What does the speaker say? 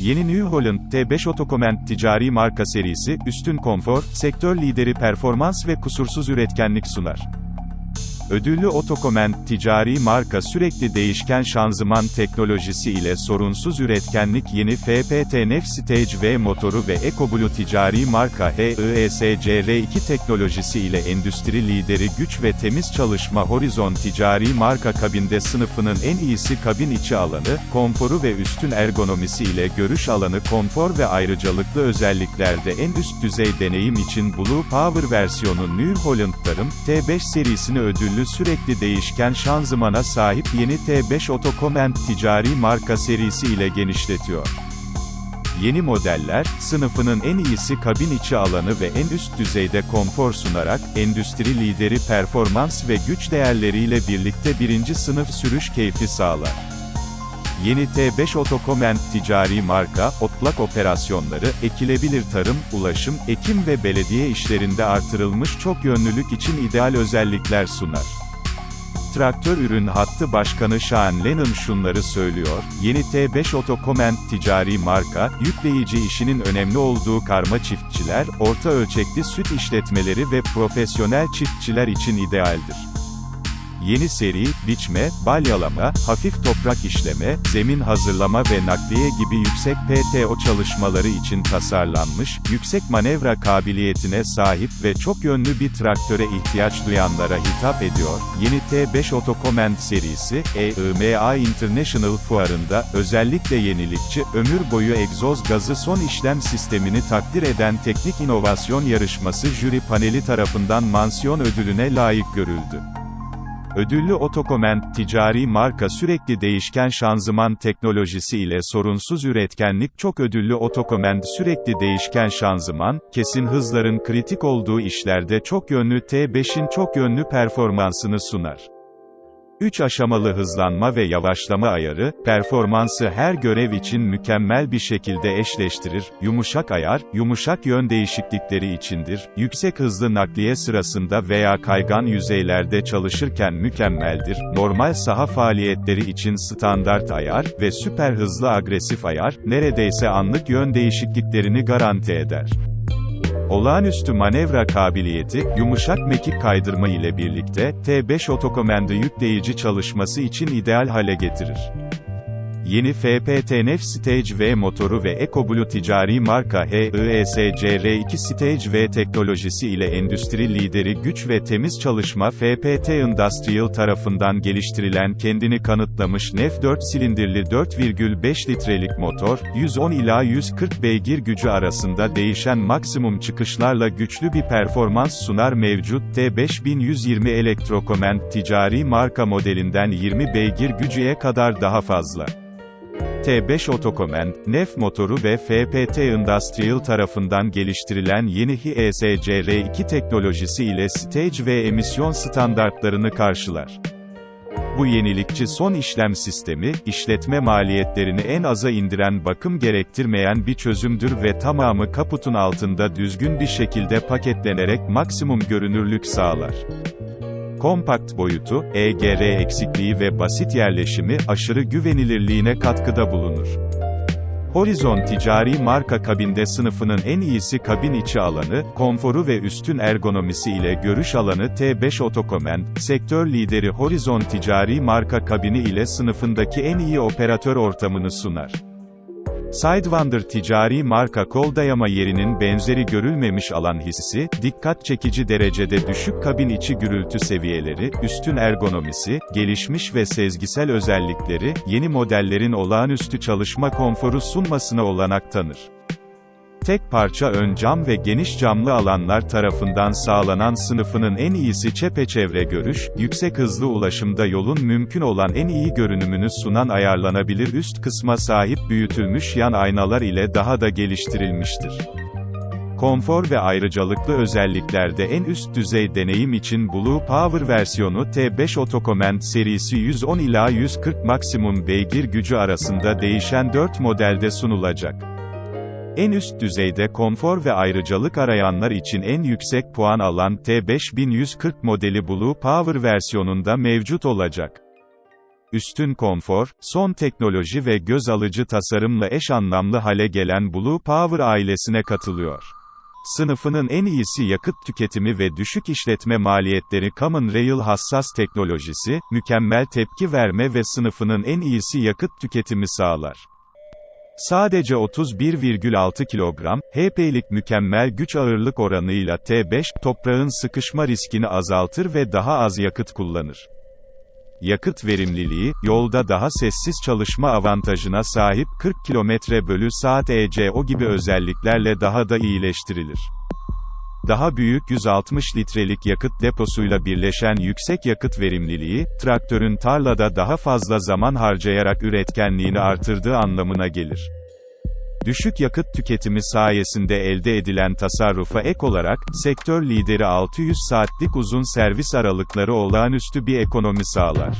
Yeni New Holland T5 Autocommand ticari marka serisi, üstün konfor, sektör lideri performans ve kusursuz üretkenlik sunar. Ödüllü Autocommand ticari marka sürekli değişken şanzıman teknolojisi ile sorunsuz üretkenlik yeni FPT Nef Stage V motoru ve EcoBlue ticari marka E HIESCR2 teknolojisi ile endüstri lideri güç ve temiz çalışma Horizon ticari marka kabinde sınıfının en iyisi kabin içi alanı, konforu ve üstün ergonomisi ile görüş alanı konfor ve ayrıcalıklı özelliklerde en üst düzey deneyim için Blue Power versiyonu New Holland'ların T5 serisini ödüllü sürekli değişken şanzımana sahip yeni T5 Autocommand ticari marka serisi ile genişletiyor. Yeni modeller, sınıfının en iyisi kabin içi alanı ve en üst düzeyde konfor sunarak, endüstri lideri performans ve güç değerleriyle birlikte birinci sınıf sürüş keyfi sağlar. Yeni T5 Autocommand ticari marka, otlak operasyonları, ekilebilir tarım, ulaşım, ekim ve belediye işlerinde artırılmış çok yönlülük için ideal özellikler sunar. Traktör ürün hattı başkanı Sean Lennon şunları söylüyor, yeni T5 Autocommand ticari marka, yükleyici işinin önemli olduğu karma çiftçiler, orta ölçekli süt işletmeleri ve profesyonel çiftçiler için idealdir. Yeni seri, biçme, balyalama, hafif toprak işleme, zemin hazırlama ve nakliye gibi yüksek PTO çalışmaları için tasarlanmış, yüksek manevra kabiliyetine sahip ve çok yönlü bir traktöre ihtiyaç duyanlara hitap ediyor. Yeni T5 Autocommand serisi, EIMA International Fuarı'nda, özellikle yenilikçi, ömür boyu egzoz gazı son işlem sistemini takdir eden teknik inovasyon yarışması jüri paneli tarafından mansiyon ödülüne layık görüldü. Ödüllü Autocommand ticari marka sürekli değişken şanzıman teknolojisi ile sorunsuz üretkenlik çok ödüllü Autocommand sürekli değişken şanzıman, kesin hızların kritik olduğu işlerde çok yönlü T5'in çok yönlü performansını sunar. 3 aşamalı hızlanma ve yavaşlama ayarı, performansı her görev için mükemmel bir şekilde eşleştirir. Yumuşak ayar, yumuşak yön değişiklikleri içindir. Yüksek hızlı nakliye sırasında veya kaygan yüzeylerde çalışırken mükemmeldir. Normal saha faaliyetleri için standart ayar ve süper hızlı agresif ayar, neredeyse anlık yön değişikliklerini garanti eder. Olağanüstü manevra kabiliyeti, yumuşak mekik kaydırma ile birlikte, T5 Autocommand'ı yükleyici çalışması için ideal hale getirir. Yeni FPT Nef Stage V motoru ve EcoBlue ticari marka HIESCR2 Stage V teknolojisi ile endüstri lideri güç ve temiz çalışma FPT Industrial tarafından geliştirilen kendini kanıtlamış Nef 4 silindirli 4,5 litrelik motor, 110 ila 140 beygir gücü arasında değişen maksimum çıkışlarla güçlü bir performans sunar mevcut T5120 Electrocommand ticari marka modelinden 20 beygir gücüye kadar daha fazla. T5 Autocommand, NEF motoru ve FPT Industrial tarafından geliştirilen yeni HIESCR2 teknolojisi ile stage ve emisyon standartlarını karşılar. Bu yenilikçi son işlem sistemi, işletme maliyetlerini en aza indiren bakım gerektirmeyen bir çözümdür ve tamamı kaputun altında düzgün bir şekilde paketlenerek maksimum görünürlük sağlar. Kompakt boyutu, EGR eksikliği ve basit yerleşimi, aşırı güvenilirliğine katkıda bulunur. Horizon ticari marka kabinde sınıfının en iyisi kabin içi alanı, konforu ve üstün ergonomisi ile görüş alanı T5 Autocommand, sektör lideri Horizon ticari marka kabini ile sınıfındaki en iyi operatör ortamını sunar. Sidewinder ticari marka kol dayama yerinin benzeri görülmemiş alan hissi, dikkat çekici derecede düşük kabin içi gürültü seviyeleri, üstün ergonomisi, gelişmiş ve sezgisel özellikleri, yeni modellerin olağanüstü çalışma konforu sunmasına olanak tanır. Tek parça ön cam ve geniş camlı alanlar tarafından sağlanan sınıfının en iyisi çepeçevre görüş, yüksek hızlı ulaşımda yolun mümkün olan en iyi görünümünü sunan ayarlanabilir üst kısma sahip büyütülmüş yan aynalar ile daha da geliştirilmiştir. Konfor ve ayrıcalıklı özelliklerde en üst düzey deneyim için Blue Power versiyonu T5 Autocommand serisi 110 ila 140 maksimum beygir gücü arasında değişen 4 modelde sunulacak. En üst düzeyde konfor ve ayrıcalık arayanlar için en yüksek puan alan T5140 modeli Blue Power versiyonunda mevcut olacak. üstün konfor, son teknoloji ve göz alıcı tasarımla eş anlamlı hale gelen Blue Power ailesine katılıyor. Sınıfının en iyisi yakıt tüketimi ve düşük işletme maliyetleri Common Rail hassas teknolojisi, mükemmel tepki verme ve sınıfının en iyisi yakıt tüketimi sağlar. Sadece 31,6 kilogram, HP'lik mükemmel güç ağırlık oranıyla T5, toprağın sıkışma riskini azaltır ve daha az yakıt kullanır. Yakıt verimliliği, yolda daha sessiz çalışma avantajına sahip 40 km bölü saat ECO gibi özelliklerle daha da iyileştirilir. Daha büyük 160 litrelik yakıt deposuyla birleşen yüksek yakıt verimliliği, traktörün tarlada daha fazla zaman harcayarak üretkenliğini artırdığı anlamına gelir. Düşük yakıt tüketimi sayesinde elde edilen tasarrufa ek olarak, sektör lideri 600 saatlik uzun servis aralıkları olağanüstü bir ekonomi sağlar.